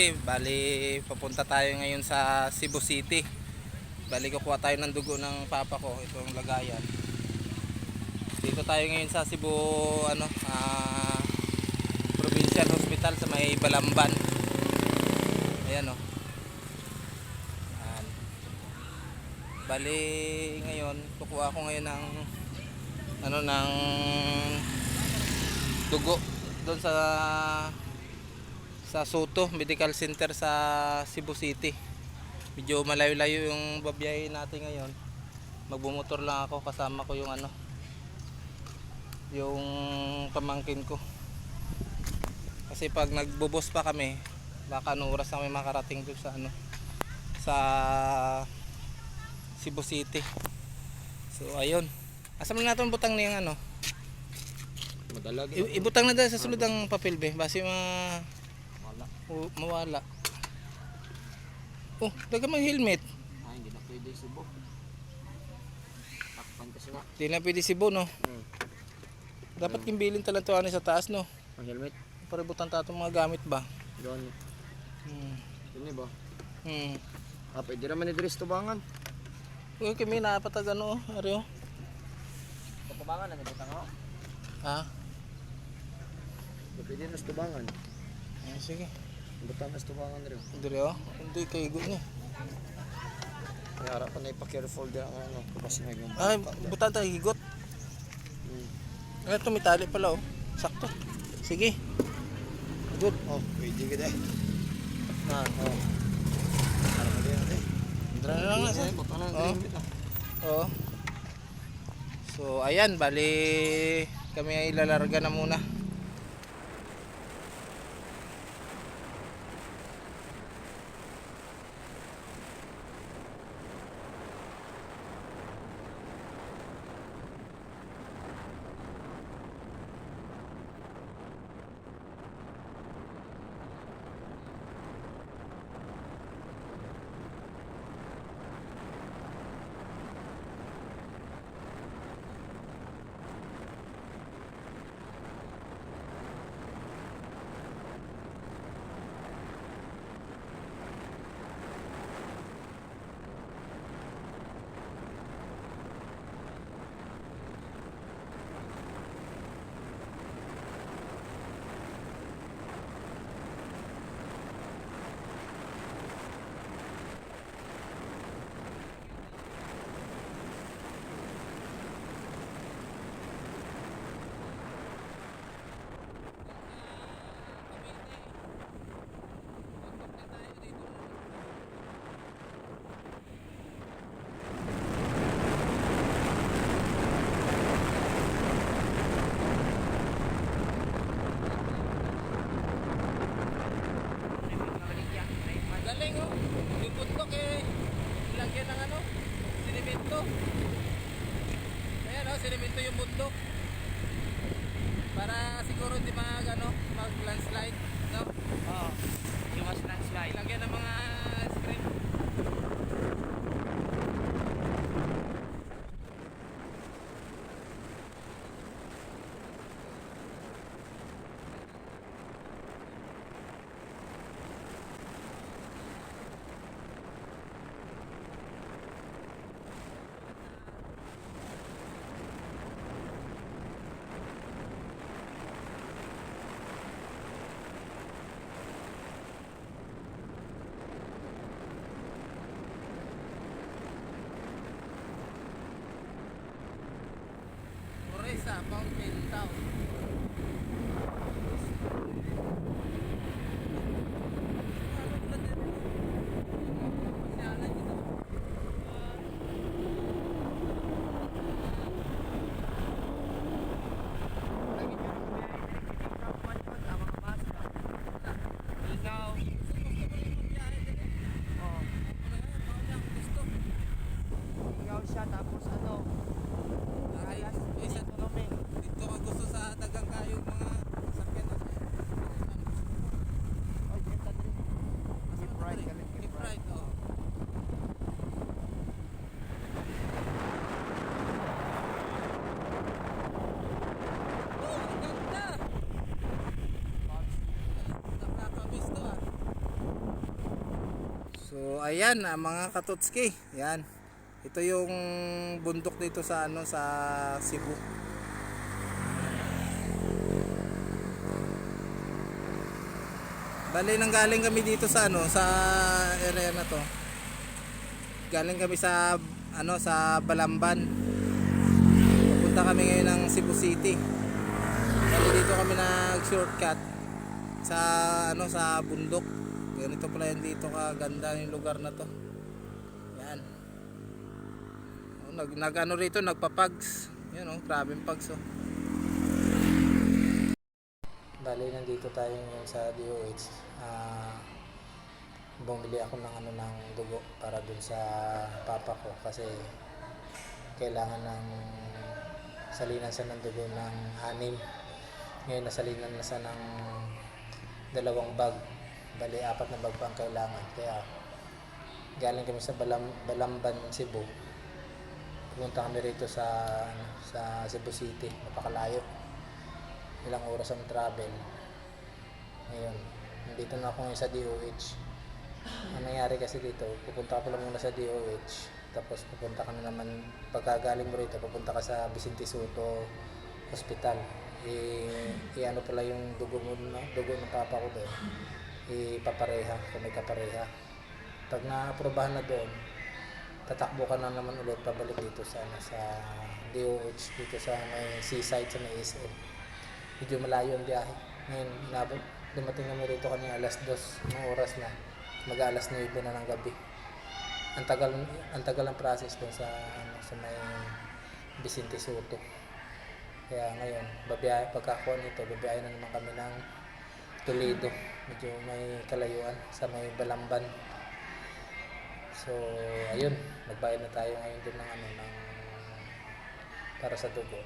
katotski, bali papunta tayo ngayon sa Cebu City. Bali kukuha tayo ng dugo ng papa ko, itong lagayan. Dito tayo ngayon sa Cebu, ano, ah, Provincial Hospital sa may Balamban. Ayan o. Ayan. Bali ngayon, kukuha ko ngayon ng ano ng dugo doon sa sa Soto Medical Center sa Cebu City. Medyo malayo-layo yung babiyahe natin ngayon. Magbumotor lang ako kasama ko yung ano yung pamangkin ko. Kasi pag nagbubos pa kami, baka anong oras na kami makarating doon sa ano sa Cebu City. So ayun. Asa mo natin butang niyang ano? Madalag. Ibutang na dahil sa sulod ang papel be. Basi ma mawala. Oh, daga mang helmet. Ay, hindi na pwede subo. Takpan kasi na. Di na pwede si no. Hmm. Dapat kimbilin talang to ani sa taas no. Ang helmet. Para butang ta itong mga gamit ba. Doon. Hmm. Yun ba? Hmm. Ah, pwede naman ni Dres tubangan. Uy, kami napatag ano, Aryo. Tubangan na nabutang ako. Ha? Pwede na tubangan. Ah, sige. Butang na tubangan rin. Dire oh. Hindi kay go ni. Kaya harap pa na ipa-careful din ang ano. Kasi na yung Ay, butang tayo higot. Hmm. Ano to may tali pala oh. Sakto. Sige. Good. Oh, pwede ka dahil. Ah, Oh. Harap pa din natin. Dra na lang na sa. Butang na Oh. ah. Oo. So, ayan, bali kami ay lalarga na muna. Galing oh. Yung bundok eh. Ilagyan ng ano? Sinimento. Ayan oh, sinimento yung bundok. Para siguro hindi mag ano, mag landslide. No? Oo. Iwas ng slide. Ilagyan ng mga Mountain Town. Ikaw. Oo. Ikaw siya tapos ano? Ay, Alas isa economic. dito ka gusto sa So ayan ah, mga katotski, yan. Ito yung bundok dito sa ano sa Cebu. Bali nang galing kami dito sa ano sa area na to. Galing kami sa ano sa Balamban. Pupunta kami ngayon ng Cebu City. Bali dito kami nag-shortcut sa ano sa bundok. Ganito pala yan dito kaganda yung lugar na to. Yan. Oh, nag, nag ano rito nagpapags. Yan oh, grabe yung pags oh. Bali nandito tayo ngayon sa DOH. Ah bumili ako ng ano ng dugo para dun sa papa ko kasi kailangan ng salinan siya ng dugo ng anim. Ngayon nasalinan na siya ng dalawang bag. Bali apat na bag pa ang kailangan. Kaya galing kami sa Balam, Balamban, Cebu. Pumunta kami rito sa ano, sa Cebu City, napakalayo. Ilang oras ang travel. Ngayon, nandito na ako ngayon sa DOH. Ang nangyari kasi dito, pupunta ka pala muna sa DOH. Tapos pupunta ka na naman, pagkagaling mo rito, pupunta ka sa Vicente Soto Hospital. I, i ano pala yung dugo mo na, dugo ng papa ko doon. Ipapareha, kung may kapareha. Pag na-aprobahan na doon, tatakbo ka na naman ulit pabalik dito sa ano, sa DOH dito sa may seaside sa may SM. Medyo malayo ang biyahe. Ngayon, inabot, dumating kami rito kanina alas 2 ng oras na. Mag alas 9 na ng gabi. Ang tagal ang tagal ang process doon sa ano sa may Vicente Soto. Kaya ngayon, babiyahe pagkakuha nito, babiyahe na naman kami ng Toledo. Medyo may kalayuan sa may Balamban. So, ayun, nagbayad na tayo ngayon din ng ano ng para sa dugo.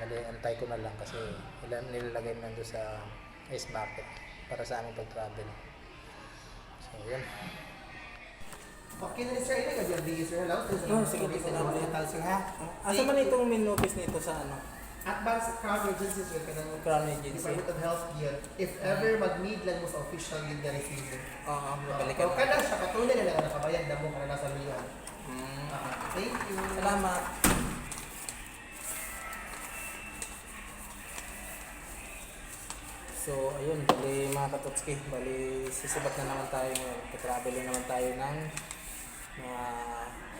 Mali, antay ko na lang kasi ilan nilalagay na doon sa ice bucket para sa aming pag-travel. So, yun. Okay na sir, ina ka di sir hello. Oh, sige, na ulit. sir ha. Asa man itong main office nito sa ano? Advanced Crown Agency sir kanang Crown Agency. Department of Health here. If ever mag-need lang mo sa official lead na receiver. Oo, babalikan Balikan ko. ka na siya, patunay na lang na nakabayad na mo kana nasa liyan. Mm. Thank you. Salamat. So, ayun, bali mga katotski, bali sisibat na naman tayo ngayon. Traveling naman tayo ng mga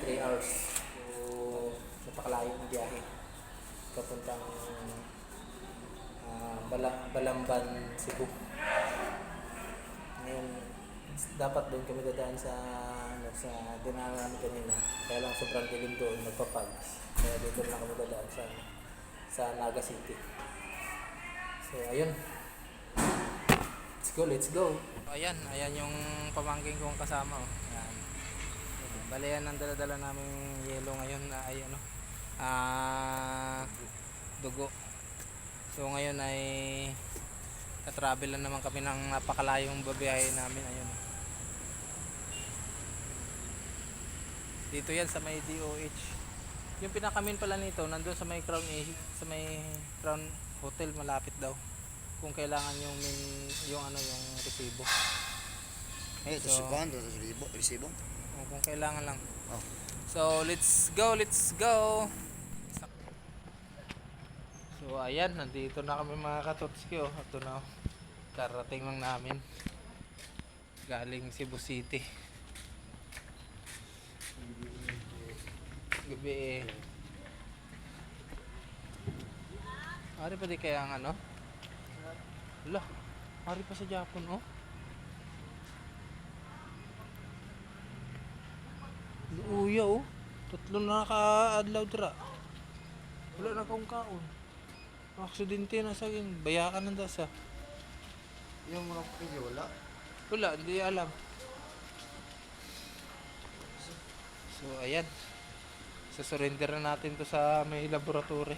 3 hours. So, napakalayo ng biyahe. Papuntang ah, Bala, Balamban, Cebu. Ngayon, dapat doon kami dadaan sa ano, sa dinaanan namin kanina. Kaya lang sobrang dilim doon, nagpapags. Kaya dito lang kami dadaan sa sa Naga City. So, ayun. Let's go, let's go. Ayan, ayan yung pamangking kong kasama. Oh. Ayan. Bale yan ang dala-dala namin yelo ngayon ay ano, ah, dugo. So ngayon ay katravel lang naman kami ng napakalayong babiyahe namin. Ayun. oh. Dito yan sa may DOH. Yung pinakamin pala nito, nandun sa may Crown A, sa may Crown Hotel malapit daw. Kung kailangan yung min, yung ano yung resibo. Eh, ito So- si Juan, ito si Resibo. Resibo. O, kung kailangan lang. Oh. So, let's go, let's go. So, ayan, nandito na kami mga katotski. Oh. Ito na, oh. karating lang namin. Galing Cebu City. Gabi eh. Ari pa di kaya ang ano? Wala. Ari pa sa Japon, oh. Uya oh. Tatlo na naka-adlaw dira. Wala na kaong kaon. Aksidente na sa akin. Bayakan ng dasa. Yung mga kapilyo, wala. Wala, hindi alam. So, ayan. Sa-surrender na natin to sa may laboratory.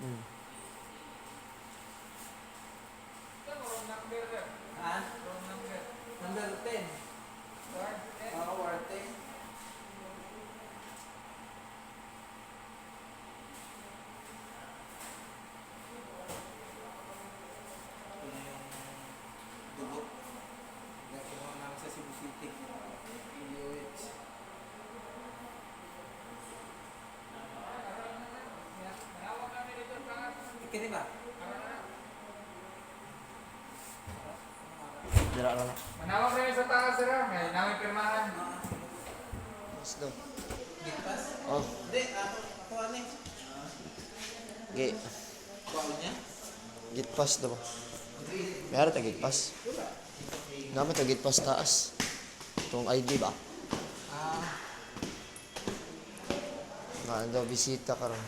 Hmm. Ha? Number 10. Oo, ward 10. Kini ba? Dira ka na. Manawag rin sa taas, sir. ah. May namin pirmahan. Mas daw. Gitpas? Oh, Hindi, ako, ako ano eh. gi. Baon niya? Gitpas daw. Meron ta gitpas. Namin ta gitpas taas. Itong ID ba? Ah, Nga daw, bisita ka ron.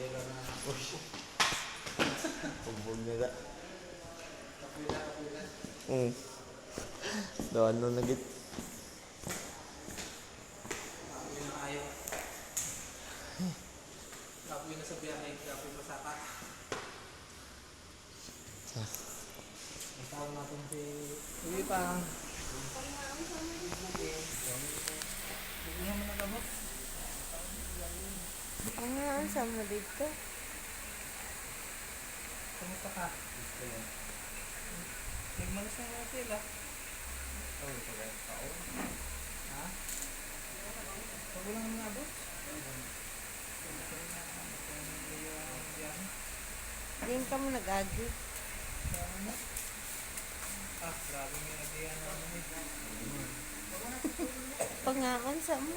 yelo na. Pagbuog na Hmm. Doon ano na git. Kapoy na na sa biyahe, kapoy pa sa kat. May tawag natin si... Uwi pa. Hindi mo nagamot. Ano ang sama dito? Kamusta ka? Nagmalas na mga sila. Ha? Pag wala naman abot? Diyan ka mo nag-agi. Ah, grabe may nagdiyan naman eh. Pangaon sa mo.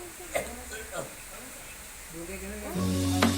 Dugay ganun.